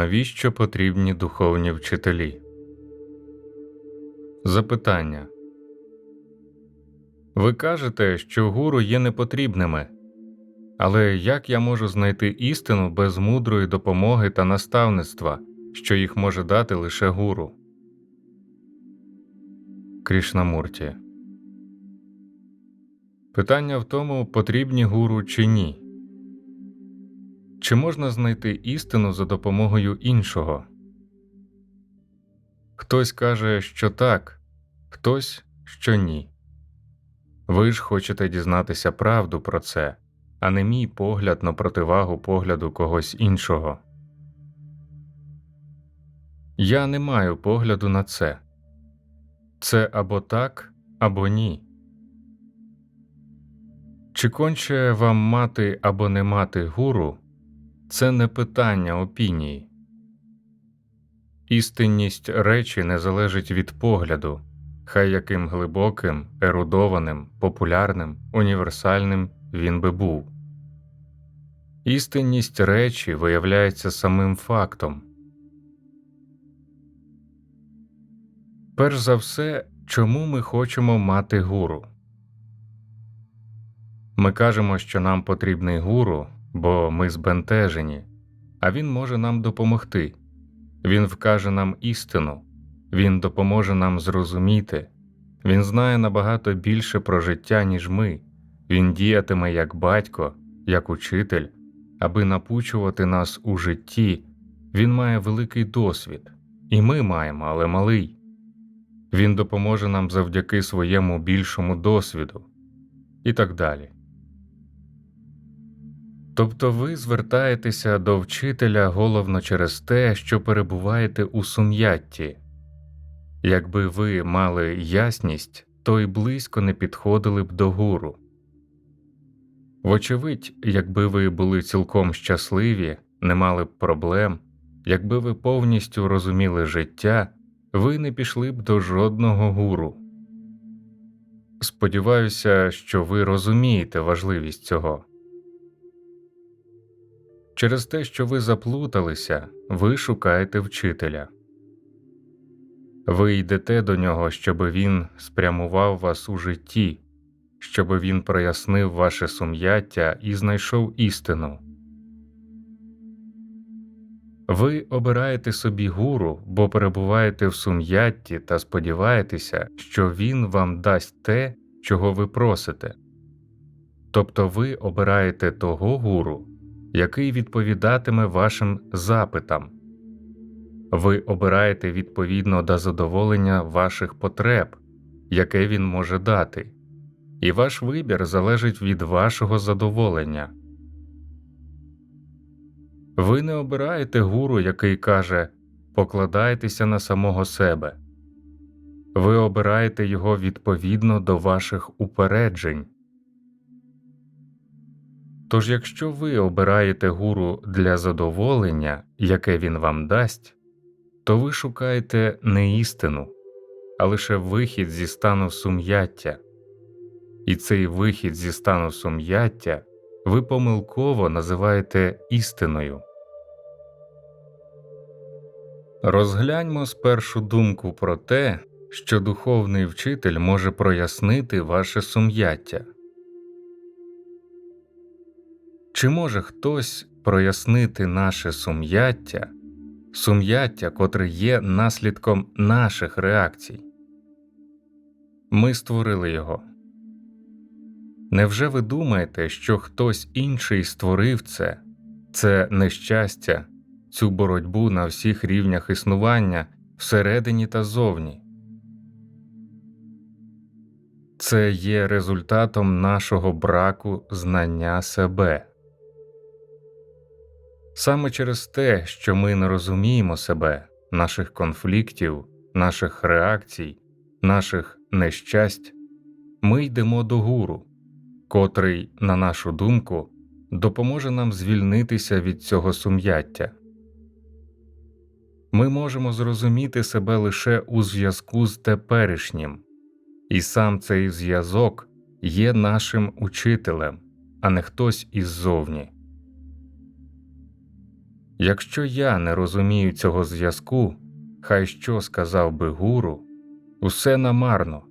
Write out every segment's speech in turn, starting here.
Навіщо потрібні духовні вчителі? Запитання. Ви кажете, що гуру є непотрібними. Але як я можу знайти істину без мудрої допомоги та наставництва, що їх може дати лише гуру? Крішнамурті. Питання в тому, потрібні гуру чи ні. Чи можна знайти істину за допомогою іншого? Хтось каже, що так, хтось, що ні. Ви ж хочете дізнатися правду про це, а не мій погляд на противагу погляду когось іншого. Я не маю погляду на це. Це або так, або ні. Чи конче вам мати або не мати гуру це не питання опінії. Істинність речі не залежить від погляду, хай яким глибоким, ерудованим, популярним, універсальним він би був. Істинність речі виявляється самим фактом. Перш за все, чому ми хочемо мати гуру? Ми кажемо, що нам потрібний гуру, бо ми збентежені, а він може нам допомогти. Він вкаже нам істину, він допоможе нам зрозуміти, він знає набагато більше про життя, ніж ми, він діятиме як батько, як учитель, аби напучувати нас у житті. Він має великий досвід, і ми маємо, але малий. Він допоможе нам завдяки своєму більшому досвіду і так далі. Тобто ви звертаєтеся до вчителя головно через те, що перебуваєте у сум'ятті. Якби ви мали ясність, то й близько не підходили б до гуру. Вочевидь, якби ви були цілком щасливі, не мали б проблем, якби ви повністю розуміли життя, ви не пішли б до жодного гуру. Сподіваюся, що ви розумієте важливість цього. Через те, що ви заплуталися, ви шукаєте вчителя. Ви йдете до нього, щоб він спрямував вас у житті, щоб він прояснив ваше сум'яття і знайшов істину. Ви обираєте собі гуру, бо перебуваєте в сум'ятті та сподіваєтеся, що він вам дасть те, чого ви просите. Тобто ви обираєте того гуру, який відповідатиме вашим запитам. Ви обираєте відповідно до задоволення ваших потреб, яке він може дати, і ваш вибір залежить від вашого задоволення. Ви не обираєте гуру, який каже покладайтеся на самого себе, ви обираєте його відповідно до ваших упереджень. Тож, якщо ви обираєте гуру для задоволення, яке він вам дасть, то ви шукаєте не істину, а лише вихід зі стану сум'яття, і цей вихід зі стану сум'яття ви помилково називаєте істиною. Розгляньмо спершу думку про те, що духовний вчитель може прояснити ваше сум'яття. Чи може хтось прояснити наше сум'яття, сум'яття, котре є наслідком наших реакцій? Ми створили його. Невже ви думаєте, що хтось інший створив це, це нещастя, цю боротьбу на всіх рівнях існування всередині та зовні? Це є результатом нашого браку знання себе. Саме через те, що ми не розуміємо себе, наших конфліктів, наших реакцій, наших нещасть, ми йдемо до гуру, котрий, на нашу думку, допоможе нам звільнитися від цього сум'яття. Ми можемо зрозуміти себе лише у зв'язку з теперішнім, і сам цей зв'язок є нашим учителем, а не хтось іззовні. Якщо я не розумію цього зв'язку, хай що сказав би гуру, усе намарно,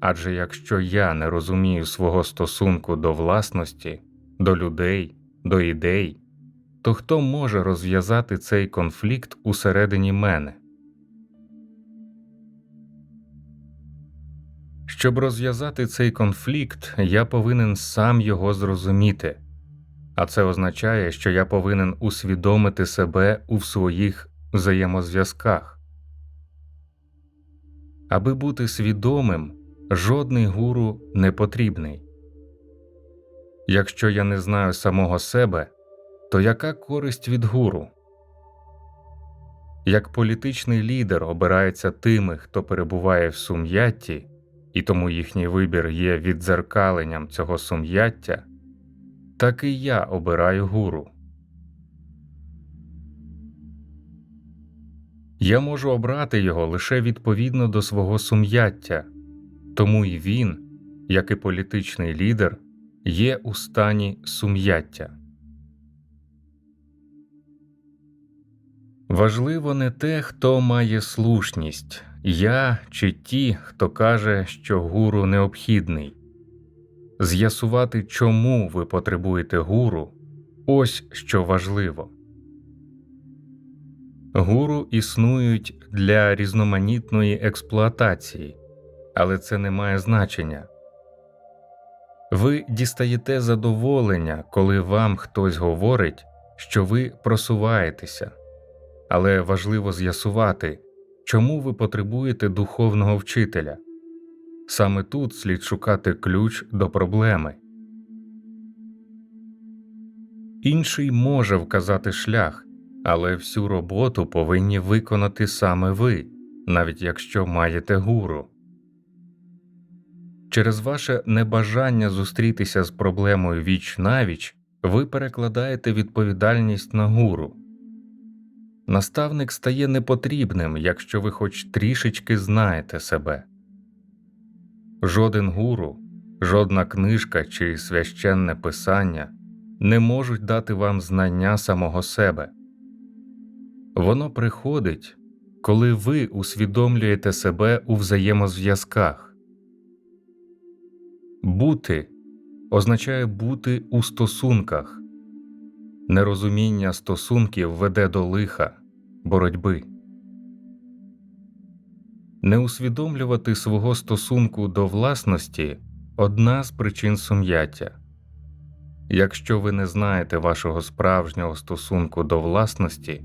адже якщо я не розумію свого стосунку до власності, до людей, до ідей, то хто може розв'язати цей конфлікт усередині мене? Щоб розв'язати цей конфлікт, я повинен сам його зрозуміти, а це означає, що я повинен усвідомити себе у своїх взаємозв'язках. Аби бути свідомим, жодний гуру не потрібний. Якщо я не знаю самого себе, то яка користь від гуру? Як політичний лідер обирається тими, хто перебуває в сум'ятті, і тому їхній вибір є віддзеркаленням цього сум'яття, так і я обираю гуру. Я можу обрати його лише відповідно до свого сум'яття, тому і він, як і політичний лідер, є у стані сум'яття. Важливо не те, хто має слушність, я чи ті, хто каже, що гуру необхідний. З'ясувати, чому ви потребуєте гуру, ось що важливо. Гуру існують для різноманітної експлуатації, але це не має значення. Ви дістаєте задоволення, коли вам хтось говорить, що ви просуваєтеся, але важливо з'ясувати, чому ви потребуєте духовного вчителя. Саме тут слід шукати ключ до проблеми. Інший може вказати шлях, але всю роботу повинні виконати саме ви, навіть якщо маєте гуру. Через ваше небажання зустрітися з проблемою віч навіч ви перекладаєте відповідальність на гуру. Наставник стає непотрібним, якщо ви хоч трішечки знаєте себе. Жоден гуру, жодна книжка чи священне писання не можуть дати вам знання самого себе. Воно приходить, коли ви усвідомлюєте себе у взаємозв'язках. Бути означає бути у стосунках. Нерозуміння стосунків веде до лиха, боротьби. Не усвідомлювати свого стосунку до власності одна з причин сум'яття. Якщо ви не знаєте вашого справжнього стосунку до власності,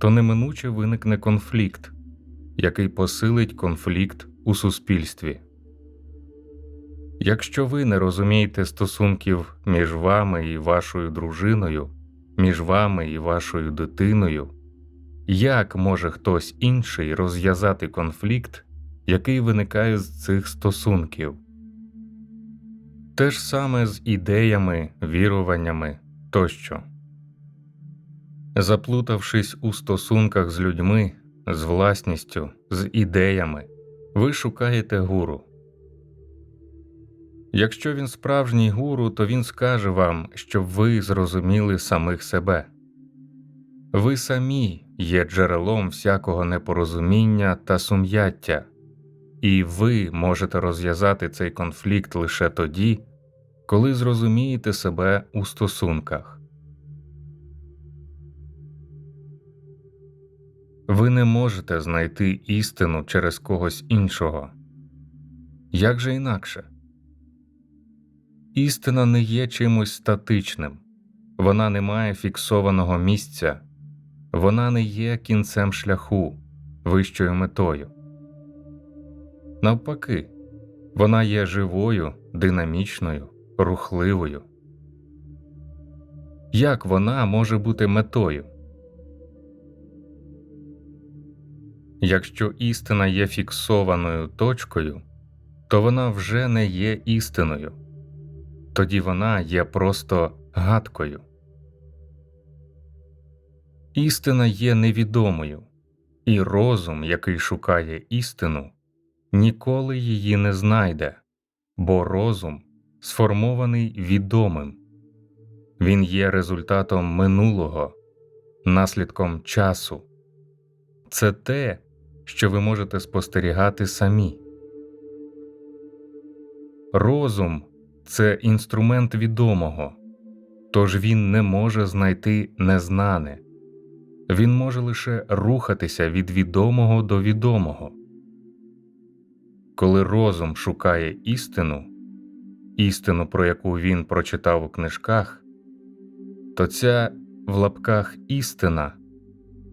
то неминуче виникне конфлікт, який посилить конфлікт у суспільстві. Якщо ви не розумієте стосунків між вами і вашою дружиною, між вами і вашою дитиною, як може хтось інший розв'язати конфлікт, який виникає з цих стосунків? Те ж саме з ідеями, віруваннями тощо. Заплутавшись у стосунках з людьми, з власністю, з ідеями, ви шукаєте гуру. Якщо він справжній гуру, то він скаже вам, щоб ви зрозуміли самих себе. Ви самі є джерелом всякого непорозуміння та сум'яття, і ви можете розв'язати цей конфлікт лише тоді, коли зрозумієте себе у стосунках. Ви не можете знайти істину через когось іншого. Як же інакше? Істина не є чимось статичним, вона не має фіксованого місця, вона не є кінцем шляху, вищою метою. Навпаки, вона є живою, динамічною, рухливою. Як вона може бути метою? Якщо істина є фіксованою точкою, то вона вже не є істиною тоді вона є просто гадкою. Істина є невідомою, і розум, який шукає істину, ніколи її не знайде, бо розум сформований відомим, він є результатом минулого, наслідком часу. Це те, що ви можете спостерігати самі. Розум це інструмент відомого, тож він не може знайти незнане, він може лише рухатися від відомого до відомого. Коли розум шукає істину, істину, про яку він прочитав у книжках, то ця в лапках істина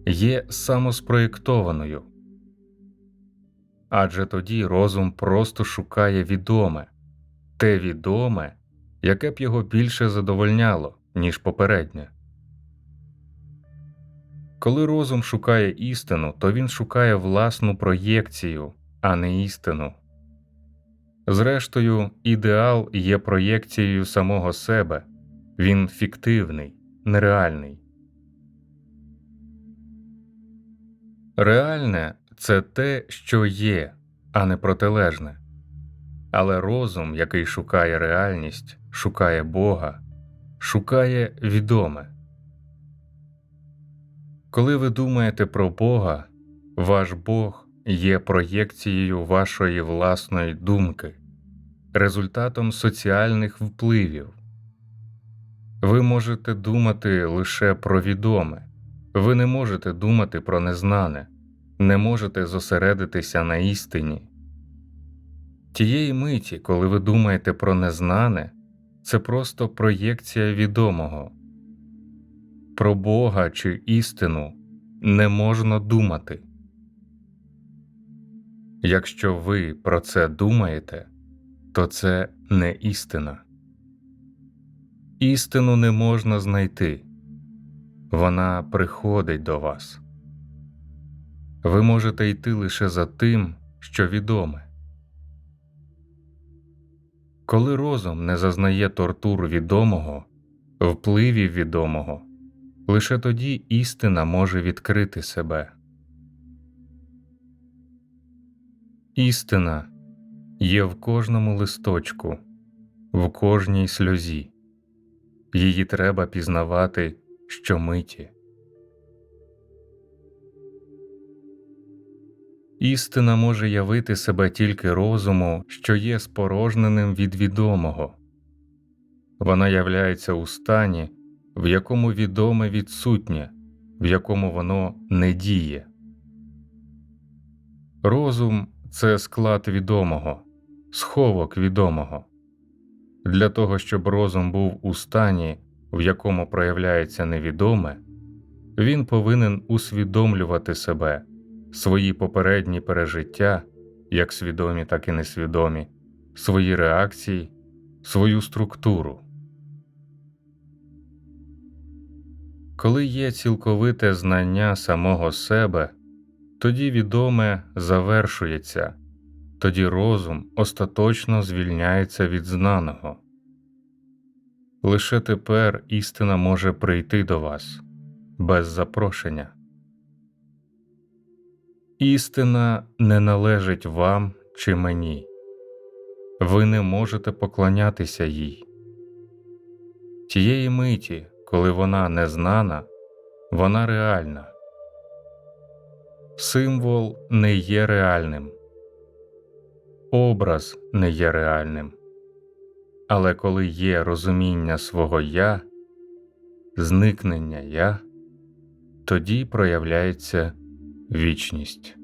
є самоспроєктованою. Адже тоді розум просто шукає відоме, те відоме, яке б його більше задовольняло, ніж попереднє. Коли розум шукає істину, то він шукає власну проєкцію, а не істину. Зрештою, ідеал є проєкцією самого себе, він фіктивний, нереальний. Реальне це те, що є, а не протилежне. Але розум, який шукає реальність, шукає Бога, шукає відоме. Коли ви думаєте про Бога, ваш Бог є проєкцією вашої власної думки, результатом соціальних впливів. Ви можете думати лише про відоме, ви не можете думати про незнане, не можете зосередитися на істині. Тієї миті, коли ви думаєте про незнане, це просто проєкція відомого. Про Бога чи істину не можна думати. Якщо ви про це думаєте, то це не істина. Істину не можна знайти, вона приходить до вас. Ви можете йти лише за тим, що відоме. Коли розум не зазнає тортур відомого, впливів відомого, лише тоді істина може відкрити себе. Істина є в кожному листочку, в кожній сльозі. Її треба пізнавати щомиті. Істина може явити себе тільки розуму, що є спорожненим від відомого. Вона являється у стані, в якому відоме відсутнє, в якому воно не діє. Розум це склад відомого, сховок відомого. Для того, щоб розум був у стані, в якому проявляється невідоме, він повинен усвідомлювати себе, свої попередні пережиття, як свідомі, так і несвідомі, свої реакції, свою структуру. Коли є цілковите знання самого себе, тоді відоме завершується, тоді розум остаточно звільняється від знаного. Лише тепер істина може прийти до вас без запрошення. Істина не належить вам чи мені, ви не можете поклонятися їй. Тієї миті, коли вона незнана, вона реальна. Символ не є реальним, образ не є реальним. Але коли є розуміння свого я, зникнення я, тоді проявляється вічність.